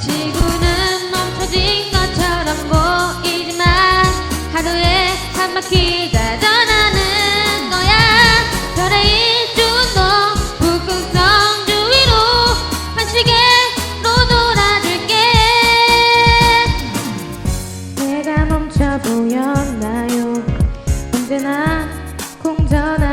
지구는 멈춰진 것처럼 보이지만 하루에 한 바퀴 다 떠나는 거야. 별의 일주운 너 북극성 주위로 한 시계로 돌아줄게. 내가 멈춰 보였나요? 언제나 공전한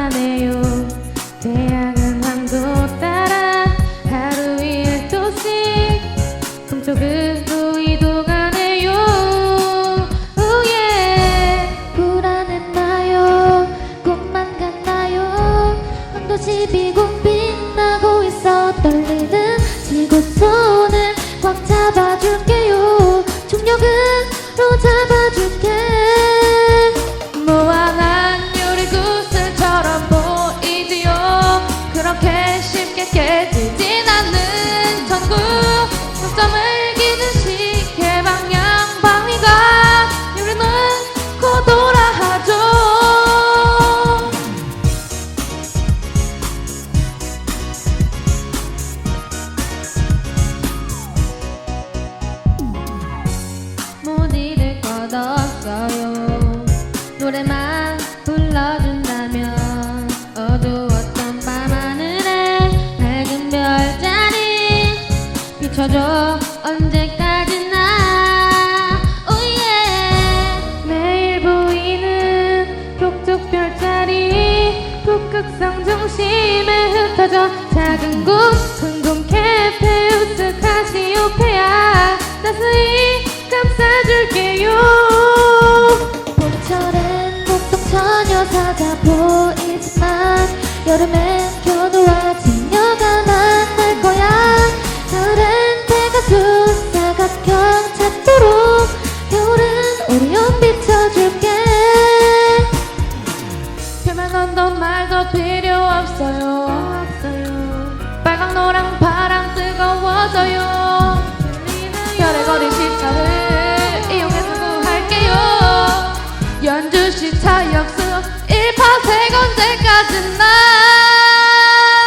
어두웠던 밤하늘에 밝은 별자리 비춰줘. 언제까지나 오예 매일 보이는 북쪽 별자리 북극성 중심에 흩어져 작은 꿈, 궁금해, 페우스, 카시오페아, 나스이, 감싸 사자 보이지만 여름엔 견우와 지녀가 만날 거야. 가을엔 페가수 사각형 찾도록 겨울엔 오리온 비춰줄게. 표면 언더 말도 필요 없어요. 빨강 노랑 1파세건제까지 나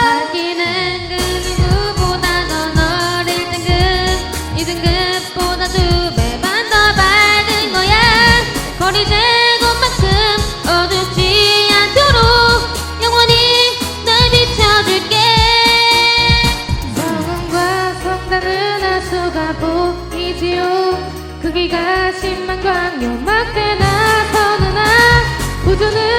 자기는 그 누구보다 넌 어릴 등급 이 등급보다 두 배반 더 밝은 거야. 거리 제곱만큼 어둡지 않도록 영원히 널 비춰줄게. 성과 성단은 알 수가 보이지요. 크기가 10만 광요 막대나 선은아 우주는